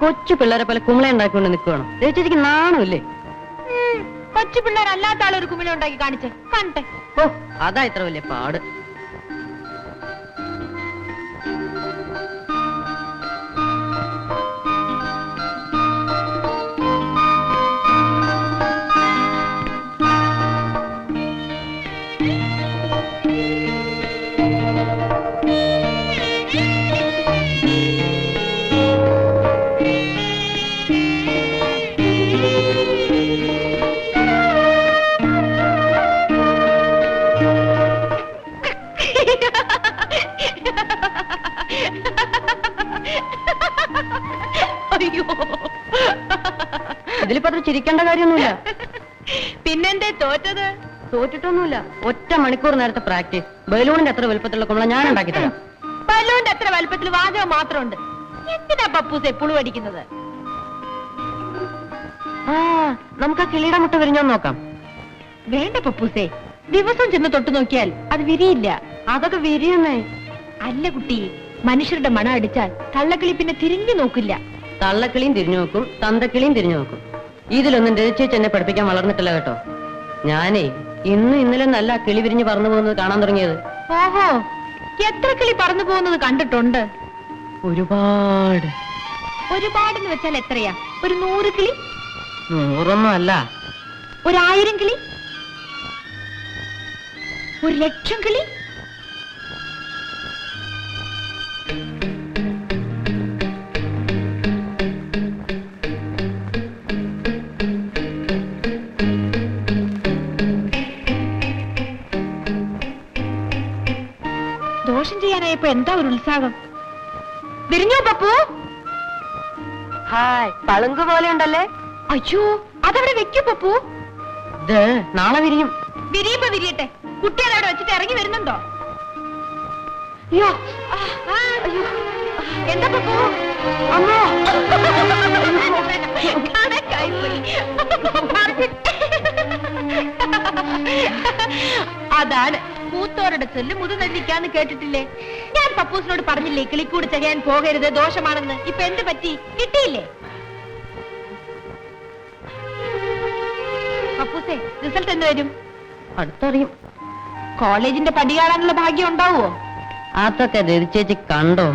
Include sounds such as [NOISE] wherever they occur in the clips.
കൊച്ചു പിള്ളേരെ പോലെ കുമ്പള ഉണ്ടാക്കിക്കൊണ്ട് നിൽക്കുകയാണ് ചേച്ചിക്ക് നാണമില്ലേ? കൊച്ചു പിള്ളേരല്ലാത്ത ആളൊരു കുമിള ഉണ്ടാക്കി കാണിച്ചേ. കാണട്ടെ ഓ അതാ ഇത്ര വലിയ പാട്. ഇതിലിപ്പോ അത്ര ചിരിക്കേണ്ട കാര്യമൊന്നുമില്ല. പിന്നെന്തേ തോറ്റത്? തോറ്റിട്ടൊന്നുമില്ല. ഒറ്റ മണിക്കൂർ നേരത്തെ പ്രാക്ടീസ്. ബലൂണിന്റെ അത്ര വലുപ്പത്തിലുള്ള കുമ്പള ഞാൻ ഉണ്ടാക്കി തരാം ബലൂണിന്റെ അത്ര വലുപ്പത്തിൽ വാചകം മാത്രമുണ്ട്. എന്തിനാ പപ്പൂസ് എപ്പോഴും അടിക്കുന്നത്? ആ നമുക്ക് ആ കിളിയുടെ മുട്ട വിരിഞ്ഞോന്ന് നോക്കാം. വേണ്ട പപ്പൂസേ. ദിവസം ചെന്ന് തൊട്ടു നോക്കിയാൽ അത് വിരിയില്ല. അതൊക്കെ വിരിയുന്നേ. അല്ല കുട്ടി മനുഷ്യരുടെ മണം അടിച്ചാൽ തള്ളക്കിളി പിന്നെ തിരിഞ്ഞു നോക്കില്ല. തള്ളക്കിളിയും തിരിഞ്ഞു നോക്കും തന്തക്കിളിയും തിരിഞ്ഞു നോക്കും. ഇതിലൊന്നും രചിച്ച് എന്നെ പഠിപ്പിക്കാൻ വളർന്നിട്ടില്ല കേട്ടോ. ഞാനേ ഇന്ന് ഇന്നലെ നല്ല കിളി വിരിഞ്ഞ് പറന്നു പോകുന്നത് കാണാൻ തുടങ്ങിയത്. ഓഹോ എത്ര കിളി പറന്നു പോകുന്നത് കണ്ടിട്ടുണ്ട്? ഒരുപാട്. ഒരുപാടെന്ന് വെച്ചാൽ എത്രയാ? ഒരു നൂറ് കിളി? നൂറൊന്നും അല്ല. ഒരായിരം കിളി? ഒരു ലക്ഷം കിളി? ദോഷം ചെയ്യാനായപ്പോ എന്താ ഒരു ഉത്സാഹം? വിരിഞ്ഞോ പപ്പു? ഹായ് പളുങ്ക് പോലെ ഉണ്ടല്ലേ? അയ്യോ അതവിടെ വെക്കൂ പപ്പു. ഇത് നാളെ വിരിയും. വിരിയുമ്പോ വിരിയട്ടെ. കുട്ടികൾ അവിടെ വെച്ചിട്ട് ഇറങ്ങി വരുന്നുണ്ടോ? അയ്യോ എന്താ പപ്പു? അമ്മ. [LAUGHS] അതാണ്. മൂത്തോരുടെ ചൊല്ല് മുതുനെല്ലിക്കാന്ന് കേട്ടിട്ടില്ലേ? ഞാൻ പപ്പൂസിനോട് പറഞ്ഞില്ലേ കിളിക്കൂട് ചെയ്യാൻ പോകരുത് ദോഷമാണെന്ന്. ഇപ്പൊ എന്ത് പറ്റി? കിട്ടിയില്ലേ? പപ്പൂസേ റിസൾട്ട് എന്ന് വരും? അടുത്തറിയും. കോളേജിന്റെ പടി കാണാനുള്ള ഭാഗ്യം ഉണ്ടാവുമോ? അതൊക്കെ രചിച്ചേച്ചി കണ്ടോ?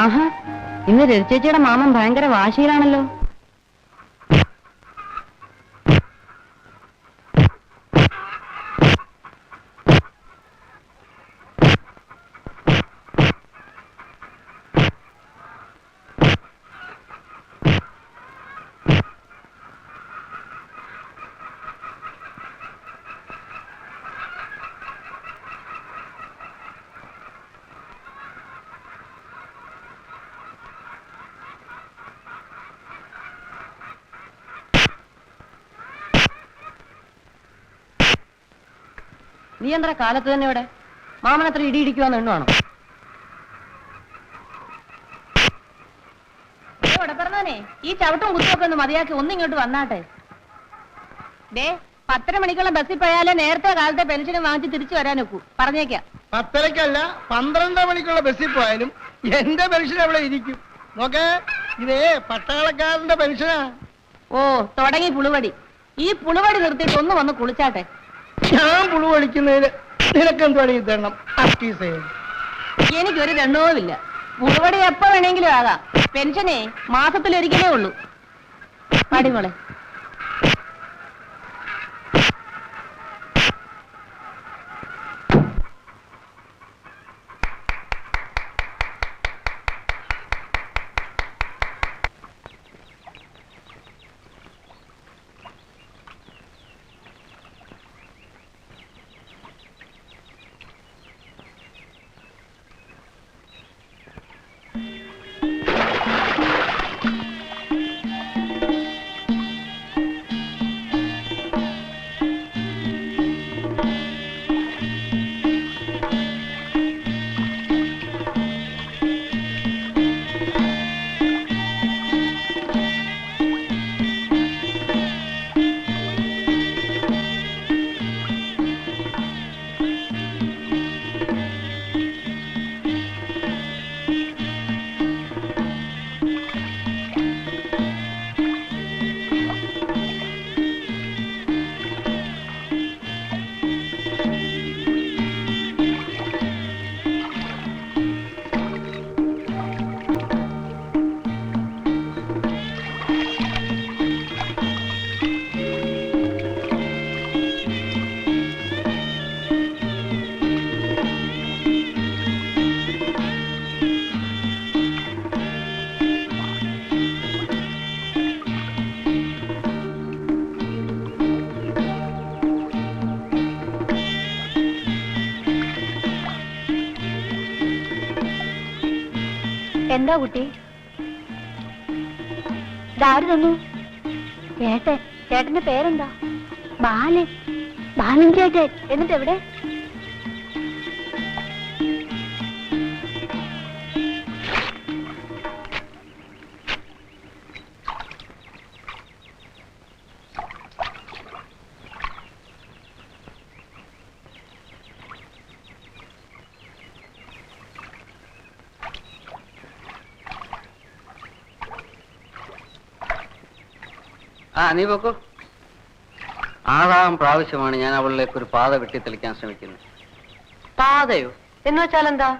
ആഹാ ഇന്ന് രതിച്ചേച്ചിയുടെ മാമൻ ഭയങ്കര വാശിയിലാണല്ലോ. നീ എന്താ കാലത്ത് തന്നെ ഇവിടെ? മാമൻ അത്ര ഇടി ഇടിക്കുവാന്ന് എണ്ണുവാണോ പറഞ്ഞോനെ ഈ ചവിട്ടും കുത്തുമൊക്കെ ഒന്ന് മതിയാക്കി ഒന്നിങ്ങോട്ട് വന്നാട്ടെ. ദേ പത്തര മണിക്കുള്ള ബസ്സിൽ പോയാലേ നേരത്തെ കാലത്തെ പെൻഷനും വാങ്ങിച്ച് തിരിച്ചു വരാനൊക്കൂ പറഞ്ഞേക്കാം. പത്തരക്കല്ല പന്ത്രണ്ട് മണിക്കുള്ള ബസ്സിൽ പോയാലും എന്റെ പെൻഷൻ അവിടെ ഇരിക്കും. നോക്കേ ഇതേ പട്ടാളക്കാരന്റെ പെൻഷനാ. ഓ തുടങ്ങി പുളുവടി. ഈ പുളുവടി നിർത്തിയിട്ട് ഒന്ന് വന്ന് കുളിച്ചാട്ടെ. ഞാൻ പുളു കളിക്കുന്നതിന് നിനക്കെന്തുവാണ് ഈ ചെയ്യാൻ എനിക്കൊരു ദണ്ണവുമില്ല. പുളുവടി എപ്പോ വേണമെങ്കിലും ആകാം. പെൻഷനേ മാസത്തിലൊരിക്കലേ ഉള്ളൂ. പടിമോളെ എന്താ കുട്ടി? ഇതാര് തന്നു. ചേട്ടൻ ചേട്ടന്റെ പേരെന്താ? ബാലൻ. ബാലൻ ചേട്ടൻ. എന്നിട്ട് എവിടെ ആ നീ പോക്കോ. ആറാം പ്രാവശ്യമാണ് ഞാൻ അവളിലേക്ക് ഒരു പാത വെട്ടിത്തെളിക്കാൻ ശ്രമിക്കുന്നത്. പാതയോ? എന്ന് വെച്ചാൽ എന്താ?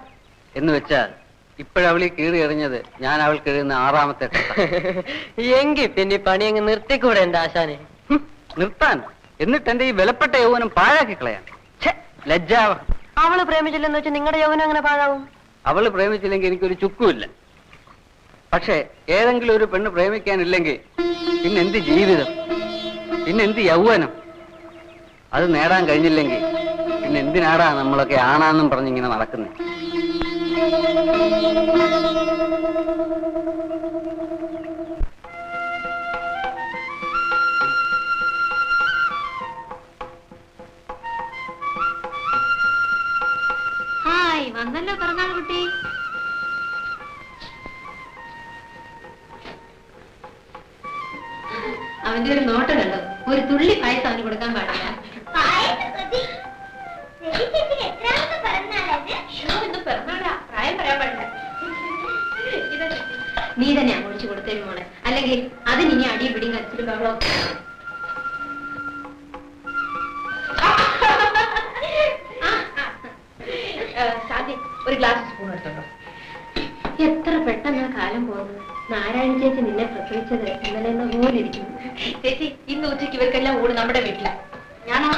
എന്ന് വെച്ചാൽ ഇപ്പോഴവളി കീറി എറിഞ്ഞത് ഞാൻ അവൾക്ക് എഴുതുന്ന ആറാമത്തെ [LAUGHS] എങ്കിൽ എങ്കി പിന്നെ പണി അങ്ങ് നിർത്തിക്കൂടെ എന്റെ ആശാനെ? നിർത്താൻ. എന്നിട്ട് എന്റെ ഈ വിലപ്പെട്ട യൗവനം പാഴാക്കി കളയാൻ. ലജ്ജാവ അവൾ പ്രേമിച്ചില്ലെന്ന് വെച്ചാൽ നിങ്ങളുടെ യൗവനം അങ്ങനെ പാഴാവും? അവൾ പ്രേമിച്ചില്ലെങ്കിൽ എനിക്കൊരു ചുക്കുമില്ല. പക്ഷേ ഏതെങ്കിലും ഒരു പെണ്ണ് പ്രേമിക്കാനില്ലെങ്കിൽ പിന്നെ എന്ത് ജീവിതം? പിന്നെ എന്ത് യൗവനം? അത് നേടാൻ കഴിഞ്ഞില്ലെങ്കിൽ പിന്നെ എന്തിനാടാ നമ്മളൊക്കെ ആണാന്നും പറഞ്ഞിങ്ങനെ നടക്കുന്നത് ഹായ് വന്നല്ലോ പറഞ്ഞാൽ കുട്ടി. അവന്റെ ഒരു നോട്ടം കണ്ടോ. ഒരു തുള്ളി പായസം അവന് കൊടുക്കാൻ പാടില്ല. നീ തന്നെ ഒഴിച്ചു കൊടുത്തേ മോളെ. അല്ലെങ്കിൽ അതിന് ഇനി അടിയും പിടിയും കച്ചിട്ട് ബഹളോ ഒരു ഗ്ലാസ് സ്പൂൺ എടുത്തോട്ടോ. എത്ര പെട്ടെന്ന് കാലം പോകുന്നത്? നാരായണ ചേച്ചി നിന്നെ പ്രസവിച്ചത് ഇന്നലെ പോലെ ഇരിക്കുന്നു ചേച്ചി ഇന്ന് ഉച്ചയ്ക്ക് ഇവർക്കെല്ലാം ഊണ് നമ്മുടെ വീട്ടില. ഞാനോ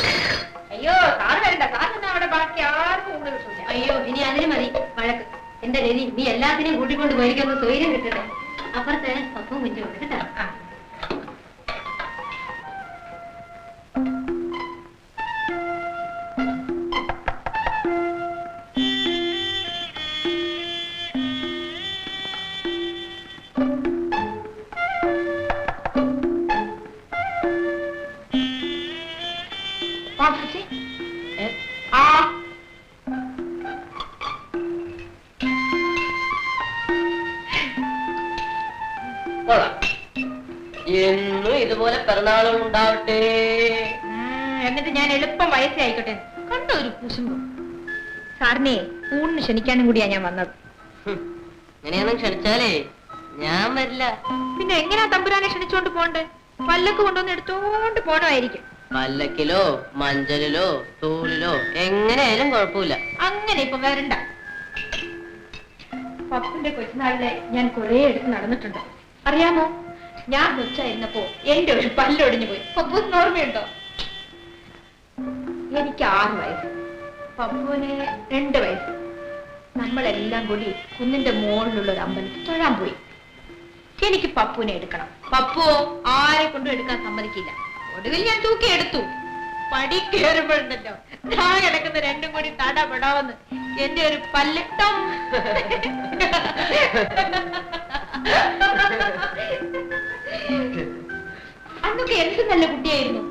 അയ്യോ സാറ് വരണ്ട. സാറിന് അവിടെ ബാക്കി ആർക്കും ഊണ് കിട്ടില്ല അയ്യോ ഇനി അതിന് മതി. വഴക്ക്. എന്റെ രവി നീ എല്ലാത്തിനെയും കൂട്ടിക്കൊണ്ട് പോയിരിക്കുന്ന സ്വൈര്യം കിട്ടട്ടെ. അപ്പുറത്തെ പപ്പും കുഞ്ഞും കേട്ടോ. പാപ്പച്ചി ആ. എന്നും ഇതുപോലെ പിറന്നാളുകൾ ഉണ്ടാവട്ടെ. എന്നിട്ട് ഞാൻ എളുപ്പം വയസ്സേ ആയിക്കോട്ടെ. കണ്ടോ ഒരു കുശുമ്പോ? സാറിനെ ഊണിന് ക്ഷണിക്കാനും കൂടിയാ ഞാൻ വന്നത്. ഇങ്ങനെയൊന്നും ക്ഷണിച്ചാലേ ഞാൻ വരില്ല. പിന്നെ എങ്ങനെയാ തമ്പുരാനെ ക്ഷണിച്ചോണ്ട് പോണ്ടേ പല്ലക്ക് കൊണ്ടുവന്ന് എടുത്തോണ്ട് പോണമായിരിക്കും. പല്ലക്കിലോ മഞ്ചലിലോ തൂളിലോ എങ്ങനെയായാലും കുഴപ്പമില്ല. അങ്ങനെ ഇപ്പൊ വരണ്ട. പപ്പുന്റെ കൊച്ചുനാളിലെ ഞാൻ കുറെ എടുത്ത് നടന്നിട്ടുണ്ട്. അറിയാമോ? ഞാൻ കൊച്ചായിരുന്നപ്പോ എന്റെ ഒരു പല്ലൊടിഞ്ഞു പോയി. പപ്പൂന് ഓർമ്മയുണ്ടോ? എനിക്ക് ആറ് വയസ്സ്. പപ്പുവിന് രണ്ട് വയസ്സ്. നമ്മളെല്ലാം കൂടി കുന്നിന്റെ മുകളിലുള്ള ഒരു അമ്പലത്തിൽ തൊഴാൻ പോയി. എനിക്ക് പപ്പുവിനെ എടുക്കണം. പപ്പുവോ? ആരെ കൊണ്ടും എടുക്കാൻ സമ്മതിക്കില്ല. ഒടുവിൽ ഞാൻ തൂക്കി എടുത്തു പടി കയറുമ്പോഴുണ്ടല്ലോ ഞാൻ കിടക്കുന്ന രണ്ടും കൂടി തടപെടാവെന്ന് എന്റെ ഒരു പല്ലട്ടം. [LAUGHS] അന്നൊക്കെ എന്ത് നല്ല കുട്ടിയായിരുന്നു.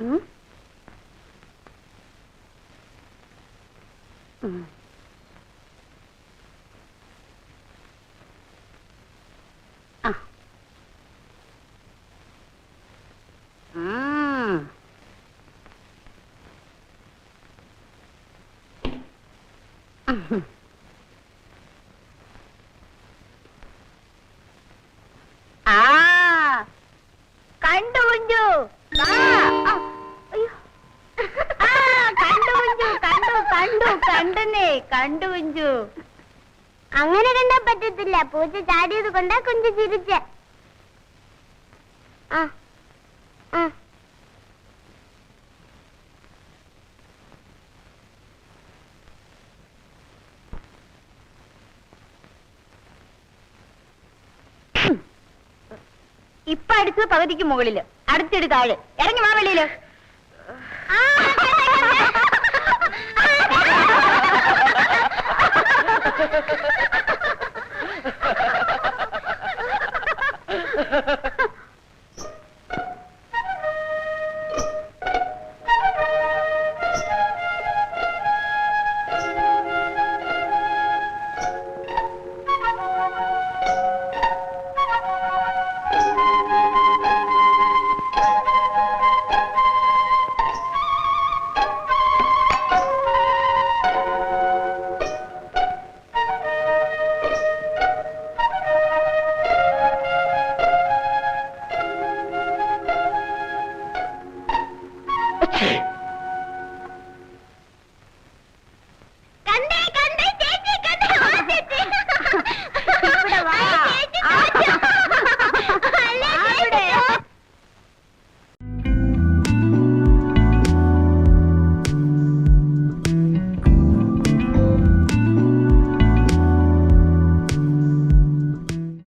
응? 응. 아. 음. 음. പൂച്ച ചാടിയത് കൊണ്ടാ കുഞ്ചു ചിരിച്ച. ആ ആ. ഇപ്പൊ അടിച്ചത് പകുതിക്ക് മുകളിൽ അടുത്തിട് താഴെ. ഇറങ്ങി വാ വെളിയിൽ. ആ.